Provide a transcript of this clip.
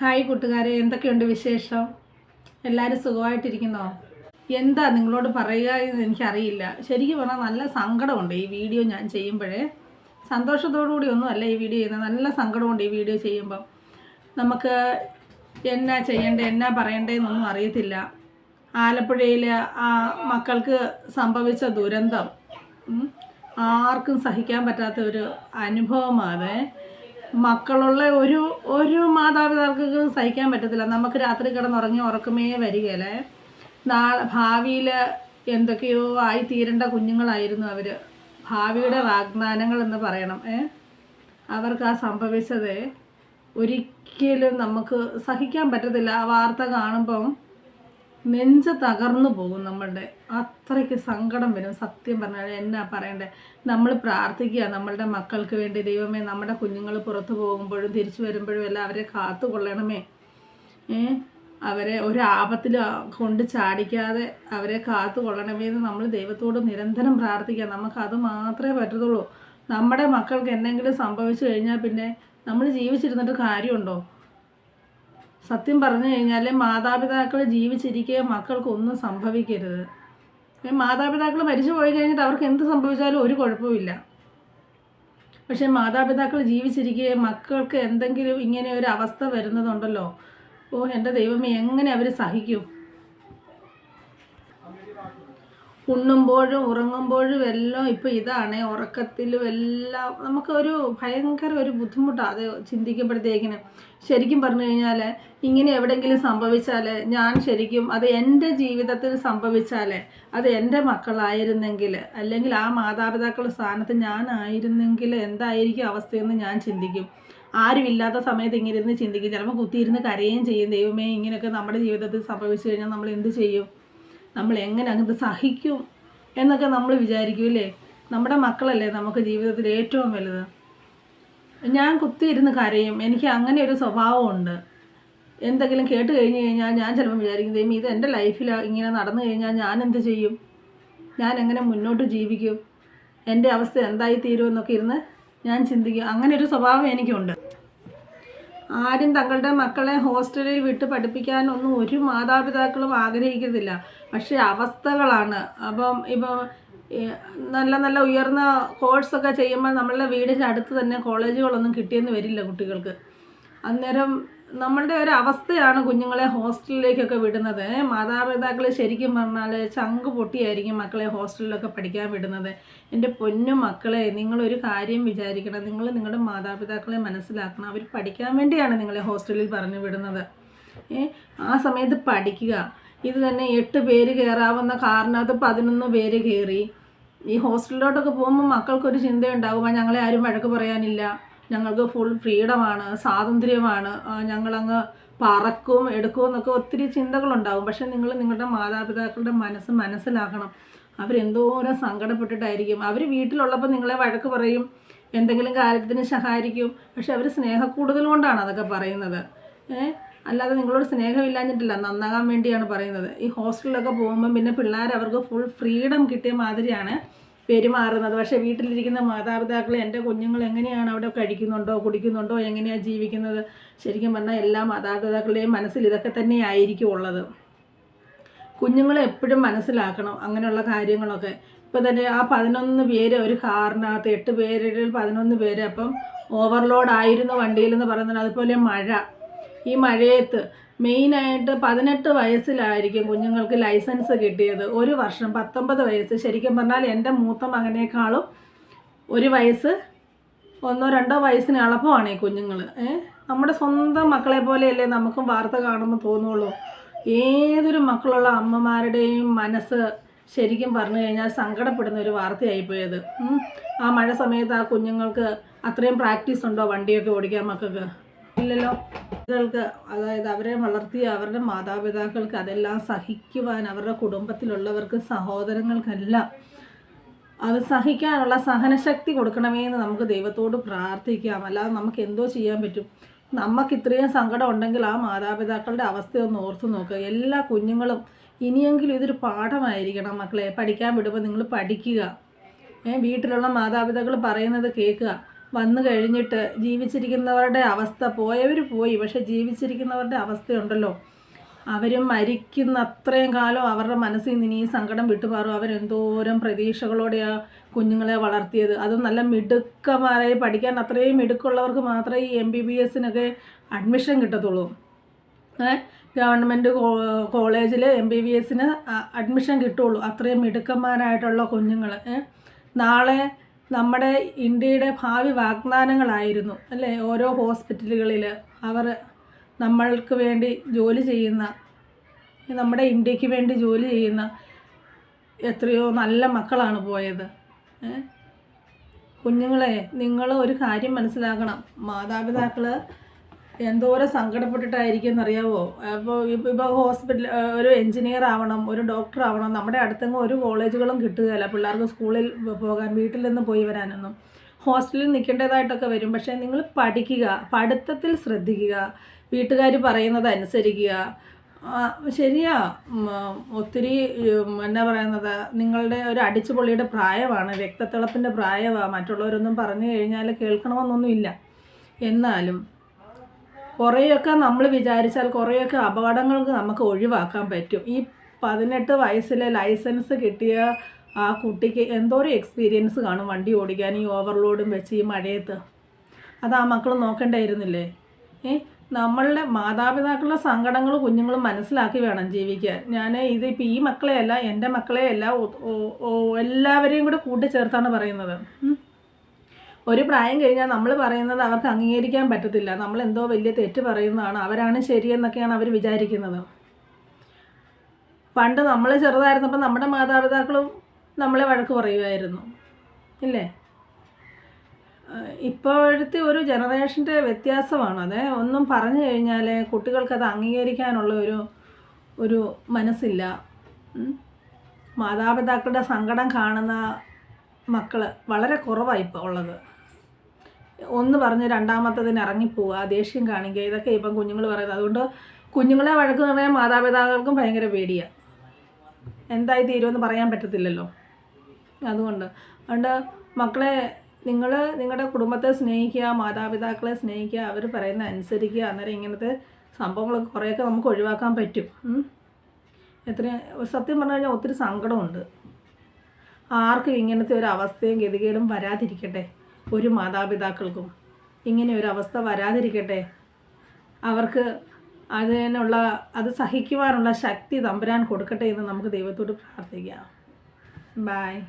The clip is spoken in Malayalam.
ഹായ് കൂട്ടുകാരെ എന്തൊക്കെയുണ്ട് വിശേഷം? എല്ലാവരും സുഖമായിട്ടിരിക്കുന്നോ? എന്താ നിങ്ങളോട് പറയുക എന്ന് എനിക്കറിയില്ല. ശരിക്കും പറഞ്ഞാൽ നല്ല സങ്കടമുണ്ട് ഈ വീഡിയോ ഞാൻ ചെയ്യുമ്പോഴേ. സന്തോഷത്തോടു കൂടി ഒന്നും അല്ല ഈ വീഡിയോ ചെയ്യുന്നത്. നല്ല സങ്കടമുണ്ട് ഈ വീഡിയോ ചെയ്യുമ്പം. നമുക്ക് എന്നാ ചെയ്യേണ്ടത് എന്നാ പറയണ്ടേന്നൊന്നും അറിയത്തില്ല. ആലപ്പുഴയിൽ ആ മക്കൾക്ക് സംഭവിച്ച ദുരന്തം ആർക്കും സഹിക്കാൻ പറ്റാത്ത ഒരു അനുഭവമാണ്. മക്കളുള്ള ഒരു ഒരു മാതാപിതാക്കൾക്ക് സഹിക്കാൻ പറ്റത്തില്ല. നമുക്ക് രാത്രി കിടന്നുറങ്ങി ഉറക്കമേ വരികയല്ലേ. നാളെ ഭാവിയിൽ എന്തൊക്കെയോ ആയി തീരേണ്ട കുഞ്ഞുങ്ങളായിരുന്നു അവർ ഭാവിയുടെ വാഗ്ദാനങ്ങൾ എന്ന് പറയണം ഏ? അവർക്ക് ആ സംഭവിച്ചത് ഒരിക്കലും നമുക്ക് സഹിക്കാൻ പറ്റത്തില്ല. ആ വാർത്ത കാണുമ്പം നെഞ്ച് തകർന്നു പോകും നമ്മളുടെ. അത്രയ്ക്ക് സങ്കടം വരും. സത്യം പറഞ്ഞാൽ എന്നാ പറയണ്ടേ? നമ്മൾ പ്രാർത്ഥിക്കുക നമ്മളുടെ മക്കൾക്ക് വേണ്ടി ദൈവമേ നമ്മുടെ കുഞ്ഞുങ്ങൾ പുറത്തു പോകുമ്പോഴും തിരിച്ചു വരുമ്പോഴും എല്ലാം അവരെ കാത്തു കൊള്ളണമേ. അവരെ ഒരു ആപത്തിൽ കൊണ്ട് ചാടിക്കാതെ അവരെ കാത്തു കൊള്ളണമേ എന്ന് നമ്മൾ ദൈവത്തോട് നിരന്തരം പ്രാർത്ഥിക്കുക. നമുക്ക് അത് മാത്രമേ പറ്റത്തുള്ളൂ. നമ്മുടെ മക്കൾക്ക് എന്തെങ്കിലും സംഭവിച്ചു കഴിഞ്ഞാൽ പിന്നെ നമ്മൾ ജീവിച്ചിരുന്നിട്ട് കാര്യമുണ്ടോ? സത്യം പറഞ്ഞു കഴിഞ്ഞാൽ മാതാപിതാക്കൾ ജീവിച്ചിരിക്കുക മക്കൾക്കൊന്നും സംഭവിക്കരുത്. മാതാപിതാക്കൾ മരിച്ചു പോയി കഴിഞ്ഞിട്ട് അവർക്ക് എന്ത് സംഭവിച്ചാലും ഒരു കുഴപ്പമില്ല പക്ഷേ മാതാപിതാക്കൾ ജീവിച്ചിരിക്കുക മക്കൾക്ക് എന്തെങ്കിലും ഇങ്ങനെ ഒരു അവസ്ഥ വരുന്നതുണ്ടല്ലോ. ഓ എന്റെ ദൈവമേ എങ്ങനെ അവർ സഹിക്കും? ഉണ്ണുമ്പോഴും ഉറങ്ങുമ്പോഴും എല്ലാം ഇപ്പോൾ ഇതാണ്. ഉറക്കത്തിലും എല്ലാം നമുക്കൊരു ഭയങ്കര ഒരു ബുദ്ധിമുട്ടാണ് അത് ചിന്തിക്കുമ്പോഴത്തേക്കിന്. ശരിക്കും പറഞ്ഞു കഴിഞ്ഞാൽ ഇങ്ങനെ എവിടെങ്കിലും സംഭവിച്ചാൽ ഞാൻ ശരിക്കും അത് എന്റെ ജീവിതത്തിൽ സംഭവിച്ചാൽ അത് എന്റെ മക്കളായിരുന്നെങ്കിൽ അല്ലെങ്കിൽ ആ മാതാപിതാക്കളുടെ സ്ഥാനത്ത് ഞാനായിരുന്നെങ്കിൽ എന്തായിരിക്കും അവസ്ഥയെന്ന് ഞാൻ ചിന്തിക്കും. ആരുമില്ലാത്ത സമയത്ത് ഇങ്ങനെ ഇരുന്ന് ചിന്തിക്കും. ചിലപ്പോൾ കുത്തിയിരുന്ന് കരയുകയും ചെയ്യും. ദൈവമേ ഇങ്ങനെയൊക്കെ നമ്മുടെ ജീവിതത്തിൽ സംഭവിച്ചു കഴിഞ്ഞാൽ നമ്മൾ എന്ത് ചെയ്യും? നമ്മൾ എങ്ങനെ അങ്ങോട്ട് സഹിക്കും എന്നൊക്കെ നമ്മൾ വിചാരിക്കൂലേ നമ്മുടെ മക്കളല്ലേ നമുക്ക് ജീവിതത്തിൽ ഏറ്റവും വലുത്? ഞാൻ കുത്തി കുത്തിയിരുന്ന് കരയും. എനിക്ക് അങ്ങനെ ഒരു സ്വഭാവമുണ്ട്. എന്തെങ്കിലും കേട്ട് കഴിഞ്ഞ് കഴിഞ്ഞാൽ ഞാൻ ചിലപ്പോൾ വിചാരിക്കും ദൈവം ഇത് എന്റെ ലൈഫിൽ ഇങ്ങനെ നടന്നു കഴിഞ്ഞാൽ ഞാൻ എന്ത് ചെയ്യും? ഞാൻ എങ്ങനെ മുന്നോട്ട് ജീവിക്കും? എന്റെ അവസ്ഥ എന്തായി തീരുമെന്നൊക്കെ ഇരുന്ന് ഞാൻ ചിന്തിക്കും. അങ്ങനെ ഒരു സ്വഭാവം എനിക്കുണ്ട്. ആരും തങ്ങളുടെ മക്കളെ ഹോസ്റ്റലിൽ വിട്ട് പഠിപ്പിക്കാനൊന്നും ഒരു മാതാപിതാക്കളും ആഗ്രഹിക്കുന്നില്ല. പക്ഷേ അവസ്ഥകളാണ്. അപ്പം ഇപ്പം നല്ല നല്ല ഉയർന്ന കോഴ്സൊക്കെ ചെയ്യുമ്പോൾ നമ്മളുടെ വീടിന്റെ അടുത്ത് തന്നെ കോളേജുകളൊന്നും കിട്ടിയെന്ന് വരില്ല കുട്ടികൾക്ക്. അന്നേരം നമ്മളുടെ ഒരു അവസ്ഥയാണ് കുഞ്ഞുങ്ങളെ ഹോസ്റ്റലിലേക്കൊക്കെ വിടുന്നത്. മാതാപിതാക്കൾ ശരിക്കും പറഞ്ഞാൽ ചങ്ക് പൊട്ടിയായിരിക്കും മക്കളെ ഹോസ്റ്റലിലൊക്കെ പഠിക്കാൻ വിടുന്നത്. എന്റെ പൊന്നു മക്കളെ നിങ്ങളൊരു കാര്യം വിചാരിക്കണം. നിങ്ങൾ നിങ്ങളുടെ മാതാപിതാക്കളെ മനസ്സിലാക്കണം. അവർ പഠിക്കാൻ വേണ്ടിയാണ് നിങ്ങളെ ഹോസ്റ്റലിൽ പറഞ്ഞു വിടുന്നത്. ആ സമയത്ത് പഠിക്കുക. ഇത് തന്നെ എട്ട് പേര് കയറാവുന്ന കാറിനകത്ത് പതിനൊന്ന് പേര് കയറി. ഈ ഹോസ്റ്റലിലോട്ടൊക്കെ പോകുമ്പോൾ മക്കൾക്കൊരു ചിന്തയുണ്ടാകുമ്പോൾ "ആ, ഞങ്ങളെ ആരും വഴക്ക് പറയാനില്ല. ഞങ്ങൾക്ക് ഫുൾ ഫ്രീഡമാണ് സ്വാതന്ത്ര്യമാണ്. ഞങ്ങളങ്ങ് പറക്കും എടുക്കും എന്നൊക്കെ ഒത്തിരി ചിന്തകളുണ്ടാകും പക്ഷെ നിങ്ങൾ നിങ്ങളുടെ മാതാപിതാക്കളുടെ മനസ്സ് മനസ്സിലാക്കണം. അവരെന്തോരം സങ്കടപ്പെട്ടിട്ടായിരിക്കും. അവർ വീട്ടിലുള്ളപ്പോൾ നിങ്ങളെ വഴക്ക് പറയും എന്തെങ്കിലും കാര്യത്തിന് സഹായിക്കും പക്ഷെ അവർ സ്നേഹക്കൂടുതൽ കൊണ്ടാണ് അതൊക്കെ പറയുന്നത്. ഏഹ് അല്ലാതെ നിങ്ങളോട് സ്നേഹമില്ലാഞ്ഞിട്ടില്ല നന്നാകാൻ വേണ്ടിയാണ് പറയുന്നത്. ഈ ഹോസ്റ്റലിലൊക്കെ പോകുമ്പം പിന്നെ പിള്ളേർ അവർക്ക് ഫുൾ ഫ്രീഡം കിട്ടിയ മാതിരിയാണ് പെരുമാറുന്നത്. പക്ഷേ വീട്ടിലിരിക്കുന്ന മാതാപിതാക്കൾ എന്റെ കുഞ്ഞുങ്ങൾ എങ്ങനെയാണ് അവിടെ കഴിക്കുന്നുണ്ടോ കുടിക്കുന്നുണ്ടോ എങ്ങനെയാണ് ജീവിക്കുന്നത്? ശരിക്കും പറഞ്ഞാൽ എല്ലാ മാതാപിതാക്കളുടെയും മനസ്സിൽ ഇതൊക്കെ തന്നെ ആയിരിക്കും ഉള്ളത് കുഞ്ഞുങ്ങളെ എപ്പോഴും മനസ്സിലാക്കണം അങ്ങനെയുള്ള കാര്യങ്ങളൊക്കെ. ഇപ്പോൾ തന്നെ ആ പതിനൊന്ന് പേര് ഒരു കാറിനകത്ത് എട്ട് പേരിൽ പതിനൊന്ന് പേര് അപ്പം ഓവർലോഡ് ആയിരുന്നു വണ്ടിയിലെന്ന് പറയുന്നത്. അതുപോലെ മഴ. ഈ മഴയത്ത് മെയിനായിട്ട് പതിനെട്ട് വയസ്സിലായിരിക്കും കുഞ്ഞുങ്ങൾക്ക് ലൈസൻസ് കിട്ടിയത്. ഒരു വർഷം പത്തൊമ്പത് വയസ്സ്. ശരിക്കും പറഞ്ഞാൽ എന്റെ മൂത്ത മകനേക്കാളും ഒരു വയസ്സ് ഒന്നോ രണ്ടോ വയസ്സിന് എളുപ്പമാണ് ഈ കുഞ്ഞുങ്ങൾ നമ്മുടെ സ്വന്തം മക്കളെ പോലെയല്ലേ നമുക്കും വാർത്ത കാണുമ്പോൾ തോന്നുള്ളൂ. ഏതൊരു മക്കളുള്ള അമ്മമാരുടെയും മനസ്സ് ശരിക്കും പറഞ്ഞു കഴിഞ്ഞാൽ സങ്കടപ്പെടുന്ന ഒരു വാർത്തയായിപ്പോയത്. ആ മഴ സമയത്ത് ആ കുഞ്ഞുങ്ങൾക്ക് അത്രയും പ്രാക്ടീസ് ഉണ്ടോ വണ്ടിയൊക്കെ ഓടിക്കാൻ മക്കൾക്ക്? ഇല്ലല്ലോ. കുട്ടികൾക്ക് അതായത് അവരെ വളർത്തിയ അവരുടെ മാതാപിതാക്കൾക്ക് അതെല്ലാം സഹിക്കുവാൻ അവരുടെ കുടുംബത്തിലുള്ളവർക്ക് സഹോദരങ്ങൾക്കെല്ലാം അത് സഹിക്കാനുള്ള സഹനശക്തി കൊടുക്കണമേ എന്ന് നമുക്ക് ദൈവത്തോട് പ്രാർത്ഥിക്കാം. അല്ലാതെ നമുക്ക് എന്തോ ചെയ്യാൻ പറ്റും. നമുക്ക് ഇത്രയും സങ്കടം ഉണ്ടെങ്കിൽ ആ മാതാപിതാക്കളുടെ അവസ്ഥ ഒന്ന് ഓർത്തു നോക്കുക എല്ലാ കുഞ്ഞുങ്ങളും ഇനിയെങ്കിലും ഇതൊരു പാഠമായിരിക്കണം മക്കളെ. പഠിക്കാൻ വിടുമ്പോൾ നിങ്ങൾ പഠിക്കുക. വീട്ടിലുള്ള മാതാപിതാക്കൾ പറയുന്നത് കേൾക്കുക. വന്നു കഴിഞ്ഞിട്ട് ജീവിച്ചിരിക്കുന്നവരുടെ അവസ്ഥ പോയവർ പോയി പക്ഷെ ജീവിച്ചിരിക്കുന്നവരുടെ അവസ്ഥയുണ്ടല്ലോ. അവരും മരിക്കുന്ന അത്രയും കാലം അവരുടെ മനസ്സിൽ നിന്ന് ഈ സങ്കടം വിട്ടുപാറും. അവരെന്തോരം പ്രതീക്ഷകളോടെയാണ് കുഞ്ഞുങ്ങളെ വളർത്തിയത്. അതും നല്ല മിടുക്കന്മാരായി പഠിക്കാൻ അത്രയും മിടുക്കുള്ളവർക്ക് മാത്രമേ ഈ എം ബി ബി എസിനൊക്കെ അഡ്മിഷൻ കിട്ടത്തുള്ളൂ. ഗവൺമെന്റ് കോളേജിൽ എം ബി ബി എസിന് അഡ്മിഷൻ കിട്ടുള്ളൂ. അത്രയും മിടുക്കന്മാരായിട്ടുള്ള കുഞ്ഞുങ്ങൾ നാളെ നമ്മുടെ ഇന്ത്യയുടെ ഭാവി വാഗ്ദാനങ്ങളായിരുന്നു അല്ലേ? ഓരോ ഹോസ്പിറ്റലുകളിൽ അവർ നമ്മൾക്ക് വേണ്ടി ജോലി ചെയ്യുന്ന നമ്മുടെ ഇന്ത്യയ്ക്ക് വേണ്ടി ജോലി ചെയ്യുന്ന എത്രയോ നല്ല മക്കളാണ് പോയത്. കുഞ്ഞുങ്ങളെ നിങ്ങൾ ഒരു കാര്യം മനസ്സിലാക്കണം. മാതാപിതാക്കൾ എന്തോരം സങ്കടപ്പെട്ടിട്ടായിരിക്കും എന്നറിയാവോ അപ്പോൾ ഇപ്പോൾ ഹോസ്പിറ്റൽ ഒരു എഞ്ചിനീയർ ആവണം ഒരു ഡോക്ടർ ആവണം നമ്മുടെ അടുത്തെങ്ങും ഒരു കോളേജുകളും കിട്ടുകയില്ല പിള്ളേർക്ക് സ്കൂളിൽ പോകാൻ വീട്ടിൽ നിന്ന് പോയി വരാനൊന്നും. ഹോസ്റ്റലിൽ നിൽക്കേണ്ടതായിട്ടൊക്കെ വരും. പക്ഷേ നിങ്ങൾ പഠിക്കുക പഠിത്തത്തിൽ ശ്രദ്ധിക്കുക വീട്ടുകാർ പറയുന്നത് അനുസരിക്കുക. ശരിയാ. ഒത്തിരി എന്നാ പറയുന്നത് നിങ്ങളുടെ ഒരു അടിച്ചുപൊളിയുടെ പ്രായമാണ് രക്തത്തിളപ്പിന്റെ പ്രായമാണ് മറ്റുള്ളവരൊന്നും പറഞ്ഞു കഴിഞ്ഞാൽ കേൾക്കണമെന്നൊന്നുമില്ല. എന്നാലും കുറേയൊക്കെ നമ്മൾ വിചാരിച്ചാൽ കുറേയൊക്കെ അപകടങ്ങൾക്ക് നമുക്ക് ഒഴിവാക്കാൻ പറ്റും. ഈ പതിനെട്ട് വയസ്സിലെ ലൈസൻസ് കിട്ടിയ ആ കുട്ടിക്ക് എന്തോരം എക്സ്പീരിയൻസ് കാണും വണ്ടി ഓടിക്കാൻ ഈ ഓവർലോഡും വെച്ച് ഈ മഴയത്ത്. അത് ആ മക്കൾ നോക്കണ്ടായിരുന്നില്ലേ? ഏ? നമ്മളുടെ മാതാപിതാക്കളുടെ സങ്കടങ്ങൾ കുഞ്ഞുങ്ങളും മനസ്സിലാക്കി വേണം ജീവിക്കാൻ. ഞാൻ ഇതിപ്പോൾ ഈ മക്കളെയല്ല എന്റെ മക്കളെയല്ല എല്ലാവരെയും കൂടെ കൂട്ടിച്ചേർത്താണ് പറയുന്നത്. ഒരു പ്രായം കഴിഞ്ഞാൽ നമ്മൾ പറയുന്നത് അവർക്ക് അംഗീകരിക്കാൻ പറ്റത്തില്ല. നമ്മൾ എന്തോ വലിയ തെറ്റ് പറയുന്നതാണ്. അവരാണ് ശരിയെന്നൊക്കെയാണ് അവർ വിചാരിക്കുന്നത്. പണ്ട് നമ്മൾ ചെറുതായിരുന്നപ്പോൾ നമ്മുടെ മാതാപിതാക്കളും നമ്മളെ വഴക്ക് പറയുമായിരുന്നു ഇല്ലേ? ഇപ്പോഴത്തെ ഒരു ജനറേഷന്റെ വ്യത്യാസമാണ്. അതെ ഒന്നും പറഞ്ഞു കഴിഞ്ഞാൽ കുട്ടികൾക്കത് അംഗീകരിക്കാനുള്ള ഒരു ഒരു മനസ്സില്ല. മാതാപിതാക്കളുടെ സങ്കടം കാണുന്ന മക്കൾ വളരെ കുറവാണ് ഇപ്പോൾ ഉള്ളത്. ഒന്ന് പറഞ്ഞ് രണ്ടാമത്തതിന് ഇറങ്ങിപ്പോവുക ദേഷ്യം കാണിക്കുക ഇതൊക്കെ ഇപ്പം കുഞ്ഞുങ്ങൾ പറയുന്നത്. അതുകൊണ്ട് കുഞ്ഞുങ്ങളെ വഴക്ക് പറയാൻ മാതാപിതാക്കൾക്കും ഭയങ്കര പേടിയാണ് എന്തായി തീരുമെന്ന് പറയാൻ പറ്റത്തില്ലല്ലോ. അതുകൊണ്ട് അതുകൊണ്ട് മക്കളെ നിങ്ങൾ നിങ്ങളുടെ കുടുംബത്തെ സ്നേഹിക്കുക മാതാപിതാക്കളെ സ്നേഹിക്കുക അവർ പറയുന്ന അനുസരിക്കുക അന്നേരം ഇങ്ങനത്തെ സംഭവങ്ങളൊക്കെ കുറേയൊക്കെ നമുക്ക് ഒഴിവാക്കാൻ പറ്റും. എത്ര സത്യം പറഞ്ഞു കഴിഞ്ഞാൽ ഒത്തിരി സങ്കടമുണ്ട്. ആർക്കും ഇങ്ങനത്തെ ഒരു അവസ്ഥയും ഗതികേടും വരാതിരിക്കട്ടെ. ഒരു മാതാപിതാക്കൾക്കും ഇങ്ങനെ ഒരു അവസ്ഥ വരാതിരിക്കട്ടെ. അവർക്ക് അതിനുള്ള അത് സഹിക്കുവാനുള്ള ശക്തി തമ്പുരാൻ കൊടുക്കട്ടെ എന്ന് നമുക്ക് ദൈവത്തോട് പ്രാർത്ഥിക്കാം. ബായ്